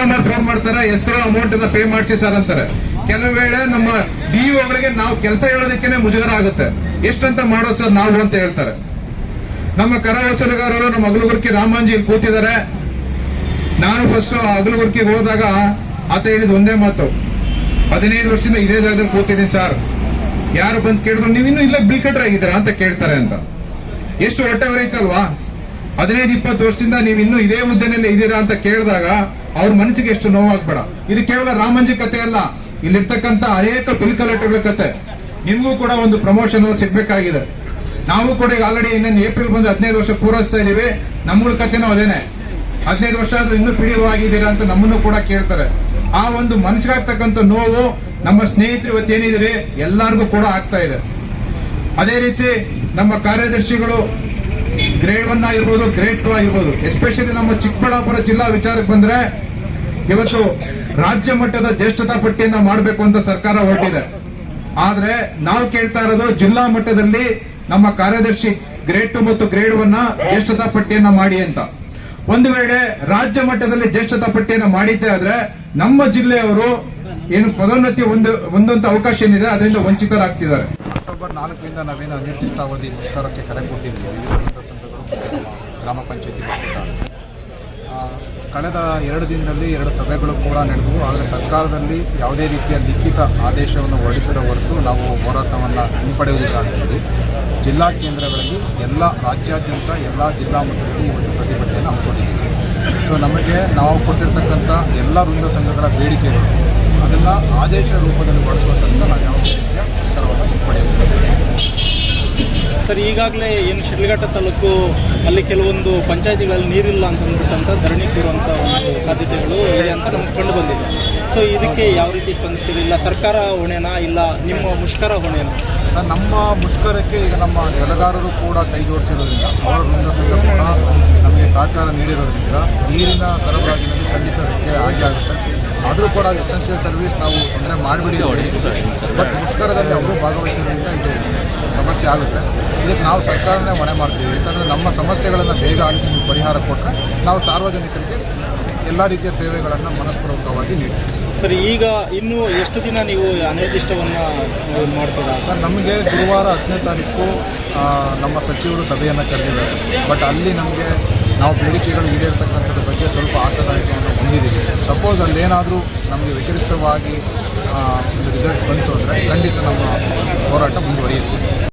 Customer phone ಮಾಡ್ತಾರೆ ಹೆಸರು amount ಅನ್ನ ಪೇ ಮಾಡಿಸಿ ಸರ್ ಅಂತಾರೆ. ಕೆಲವು ವೇಳೆ ನಮ್ಮ ಡಿಒಗಳಿಗೆ ನಾವು ಕೆಲಸ ಹೇಳೋದಕ್ಕೆ ಮುಜುಗರ ಆಗುತ್ತೆ. ಎಷ್ಟಂತ ಮಾಡೋ ಸರ್ ನಾವು ಅಂತ ಹೇಳ್ತಾರೆ. ನಮ್ಮ ಕರ ನಮ್ಮ ಅಗಲಗುರ್ಕಿ ರಾಮಾಂಜಿ ಇಲ್ಲಿ ಕೂತಿದ್ದಾರೆ. ನಾನು ಫಸ್ಟ್ ಅಗಲಗುರ್ಕಿಗೆ ಹೋದಾಗ ಆತ ಹೇಳಿದ ಒಂದೇ ಮಾತು. ಹದಿನೈದು ವರ್ಷದಿಂದ ಇದೇ ಜಾಗದಲ್ಲಿ ಕೂತಿದ್ದೀನಿ ಸರ್ ಯಾರು ಬಂದು ಕೇಳಿದ್ರು ನೀವು ಇಲ್ಲ ಬಿಲ್ ಕಟ್ರೆ ಆಗಿದ್ದೀರಾ ಅಂತ ಕೇಳ್ತಾರೆ ಅಂತ. ಎಷ್ಟು ಹೊಟ್ಟೆ ಹೊರೈತಲ್ವಾ? ಹದಿನೈದು, ಇಪ್ಪತ್ತು ವರ್ಷದಿಂದ ನೀವು ಇನ್ನೂ ಇದೇ ಹುದ್ದೆನಲ್ಲಿ ಇದ್ದೀರಾ ಅಂತ ಕೇಳಿದಾಗ ಅವ್ರ ಮನಸ್ಸಿಗೆ ಎಷ್ಟು ನೋವಾಗ್ಬೇಡ. ಇದು ಕೇವಲ ರಾಮಂಜಿ ಕತೆ ಅಲ್ಲ. ಇಲ್ಲಿರ್ತಕ್ಕಂಥ ಅನೇಕ ಬಿಲ್ ಕಲೆಕ್ಟರ್ಗಳ ಕತೆ. ನಿಮಗೂ ಕೂಡ ಒಂದು ಪ್ರಮೋಷನ್ ಸಿಗ್ಬೇಕಾಗಿದೆ. ನಾವು ಕೂಡ ಈಗ ಆಲ್ರೆಡಿ ಇನ್ನೇನು ಏಪ್ರಿಲ್ ಬಂದ್ರೆ ಹದಿನೈದು ವರ್ಷ ಪೂರೈಸ್ತಾ ಇದೀವಿ ನಮ್ಗಳ ಕತೆನೂ ಅದೇನೆ. ಹದಿನೈದು ವರ್ಷ ಆದ್ರೂ ಇನ್ನೂ ಪಿಡಿಯೋ ಆಗಿದ್ದೀರಾ ಅಂತ ನಮ್ಮನ್ನು ಕೂಡ ಕೇಳ್ತಾರೆ. ಆ ಒಂದು ಮನಸ್ಸಿಗಾಗ್ತಕ್ಕಂಥ ನೋವು ನಮ್ಮ ಸ್ನೇಹಿತರು ಇವತ್ತೇನಿದ್ರಿ ಎಲ್ಲಾರ್ಗೂ ಕೂಡ ಆಗ್ತಾ ಇದೆ. ಅದೇ ರೀತಿ ನಮ್ಮ ಕಾರ್ಯದರ್ಶಿಗಳು ಗ್ರೇಡ್ ಒನ್ ಆಗಿರ್ಬೋದು ಗ್ರೇಡ್ ಟು ಆಗಿರ್ಬೋದು ಎಸ್ಪೆಷಲಿ ನಮ್ಮ ಚಿಕ್ಕಬಳ್ಳಾಪುರ ಜಿಲ್ಲಾ ವಿಚಾರಕ್ಕೆ ಬಂದ್ರೆ, ಇವತ್ತು ರಾಜ್ಯ ಮಟ್ಟದ ಜ್ಯೇಷ್ಠತಾ ಪಟ್ಟಿಯನ್ನ ಮಾಡಬೇಕು ಅಂತ ಸರ್ಕಾರ ಹೊರಟಿದೆ. ಆದ್ರೆ ನಾವು ಕೇಳ್ತಾ ಇರೋದು ಜಿಲ್ಲಾ ಮಟ್ಟದಲ್ಲಿ ನಮ್ಮ ಕಾರ್ಯದರ್ಶಿ ಗ್ರೇಡ್ ಟು ಮತ್ತು ಗ್ರೇಡ್ ಒನ್ ಜ್ಯೇಷ್ಠತಾ ಪಟ್ಟಿಯನ್ನ ಮಾಡಿ ಅಂತ. ಒಂದು ವೇಳೆ ರಾಜ್ಯ ಮಟ್ಟದಲ್ಲಿ ಜ್ಯೇಷ್ಠತಾ ಪಟ್ಟಿಯನ್ನ ಮಾಡಿದ್ದೆ ಆದ್ರೆ ನಮ್ಮ ಜಿಲ್ಲೆಯವರು ಏನು ಪದೋನ್ನತಿ ಒಂದು ಒಂದೊಂದು ಅವಕಾಶ ಏನಿದೆ, ಅದರಿಂದ ವಂಚಿತರಾಗ್ತಿದ್ದಾರೆ. ಅಕ್ಟೋಬರ್ ನಾಲ್ಕರಿಂದ ನಾವೇನು ಅನಿರ್ದಿಷ್ಟಾವಧಿ ಮುಷ್ಕರಕ್ಕೆ ಕರೆ ಕೊಟ್ಟಿದ್ದೀವಿ. ಗ್ರಾಮ ಪಂಚಾಯಿತಿ ಒಕ್ಕೂಟ. ಕಳೆದ ಎರಡು ದಿನದಲ್ಲಿ ಎರಡು ಸಭೆಗಳು ಕೂಡ ನಡೆದವು. ಆದರೆ ಸರ್ಕಾರದಲ್ಲಿ ಯಾವುದೇ ರೀತಿಯ ಲಿಖಿತ ಆದೇಶವನ್ನು ಹೊರಡಿಸದ ಹೊರತು ನಾವು ಹೋರಾಟವನ್ನು ಹಿಂಪಡೆಯುವುದಿಲ್ಲ. ಅಂತೇಳಿ ಜಿಲ್ಲಾ ಕೇಂದ್ರಗಳಲ್ಲಿ ಎಲ್ಲ ರಾಜ್ಯಾದ್ಯಂತ ಎಲ್ಲ ಜಿಲ್ಲಾ ಮಟ್ಟದಲ್ಲಿ ಇವತ್ತು ಪ್ರತಿಭಟನೆಯನ್ನು ಹಮ್ಮಿಕೊಂಡಿದ್ದೀವಿ. ಸೊ ನಮಗೆ ನಾವು ಕೊಟ್ಟಿರ್ತಕ್ಕಂಥ ಎಲ್ಲ ವೃಂದ ಸಂಘಗಳ ಬೇಡಿಕೆಗಳು, ಅದನ್ನು ಆದೇಶ ರೂಪದಲ್ಲಿ ಹೊರಡಿಸುವ ತನಕ ನಾವು ಯಾವುದೇ ರೀತಿಯ ಮುಷ್ಕರವನ್ನು ಹಿಂಪಡೆಯುವುದಿಲ್ಲ. ಸರ್, ಈಗಾಗಲೇ ಏನು ಶಿಡ್ಲಘಟ್ಟ ತಾಲೂಕು ಅಲ್ಲಿ ಕೆಲವೊಂದು ಪಂಚಾಯತಿಗಳಲ್ಲಿ ನೀರಿಲ್ಲ ಅಂತ ಅಂದ್ಬಿಟ್ಟಂತ ಧರಣಿ ಕೂರುವಂಥ ಒಂದು ಸಾಧ್ಯತೆಗಳು ಇದೆ ಅಂತ ನಮ್ಗೆ ಕಂಡು ಬಂದಿದೆ. ಸೊ ಇದಕ್ಕೆ ಯಾವ ರೀತಿ ಸ್ಪಂದಿಸ್ತೀರಿ? ಇಲ್ಲ ಸರ್ಕಾರ ಹೊಣೆನಾ? ಇಲ್ಲ ನಿಮ್ಮ ಮುಷ್ಕರ ಹೊಣೆನಾ? ಸರ್, ನಮ್ಮ ಮುಷ್ಕರಕ್ಕೆ ಈಗ ನಮ್ಮ ನೆಲಗಾರರು ಕೂಡ ಕೈ ಜೋಡಿಸಿರೋದ್ರಿಂದ ಅವರ ನಮಗೆ ಸಹಕಾರ ನೀಡಿರೋದ್ರಿಂದ ನೀರಿನ ಸರಬರಾಜಿನಲ್ಲಿ ಖಂಡಿತ ವ್ಯತ್ಯಯ ಆಗಿ ಆಗುತ್ತೆ. ಆದರೂ ಕೂಡ ಎಸೆನ್ಷಿಯಲ್ ಸರ್ವಿಸ್ ನಾವು ತೊಂದರೆ ಮಾಡಿಬಿಡಿ ಬಟ್ ಮುಷ್ಕರದಲ್ಲಿ ಅವರು ಭಾಗವಹಿಸಿರೋದ್ರಿಂದ ಇದು ಸಮಸ್ಯೆ ಆಗುತ್ತೆ. ಇದಕ್ಕೆ ನಾವು ಸರ್ಕಾರನೇ ಹೊಣೆ ಮಾಡ್ತೀವಿ. ಯಾಕಂದರೆ ನಮ್ಮ ಸಮಸ್ಯೆಗಳನ್ನು ಬೇಗ ಆಲಿಸಿ ನೀವು ಪರಿಹಾರ ಕೊಟ್ಟರೆ ನಾವು ಸಾರ್ವಜನಿಕರಿಗೆ ಎಲ್ಲ ರೀತಿಯ ಸೇವೆಗಳನ್ನು ಮನಸ್ಪೂರ್ವಕವಾಗಿ ನೀಡ್ತೀವಿ. ಸರ್ ಈಗ ಇನ್ನು ಎಷ್ಟು ದಿನ ನೀವು ಅನಿರ್ದಿಷ್ಟವನ್ನು ಮಾಡ್ತೀರಾ? ಸರ್ ನಮಗೆ ಗುರುವಾರ ಹತ್ತನೇ ತಾರೀಕು ನಮ್ಮ ಸಚಿವರು ಸಭೆಯನ್ನು ಕರೆದಿದ್ದಾರೆ. ಬಟ್ ಅಲ್ಲಿ ನಮಗೆ ನಾವು ಬೇಡಿಕೆಗಳು ಈಡೇರ್ತಕ್ಕಂಥದ್ರ ಬಗ್ಗೆ ಸ್ವಲ್ಪ ಆಶಾದಾಯಕವನ್ನು ಹೊಂದಿದ್ದೀವಿ. ಸಪೋಸ್ ಅಲ್ಲೇನಾದರೂ ನಮಗೆ ವ್ಯತಿರಿಕ್ತವಾಗಿ ರಿಸಲ್ಟ್ ಬಂತು ಅಂದರೆ ಖಂಡಿತ ನಮ್ಮ ಹೋರಾಟ ಮುಂದುವರಿಯುತ್ತೆ.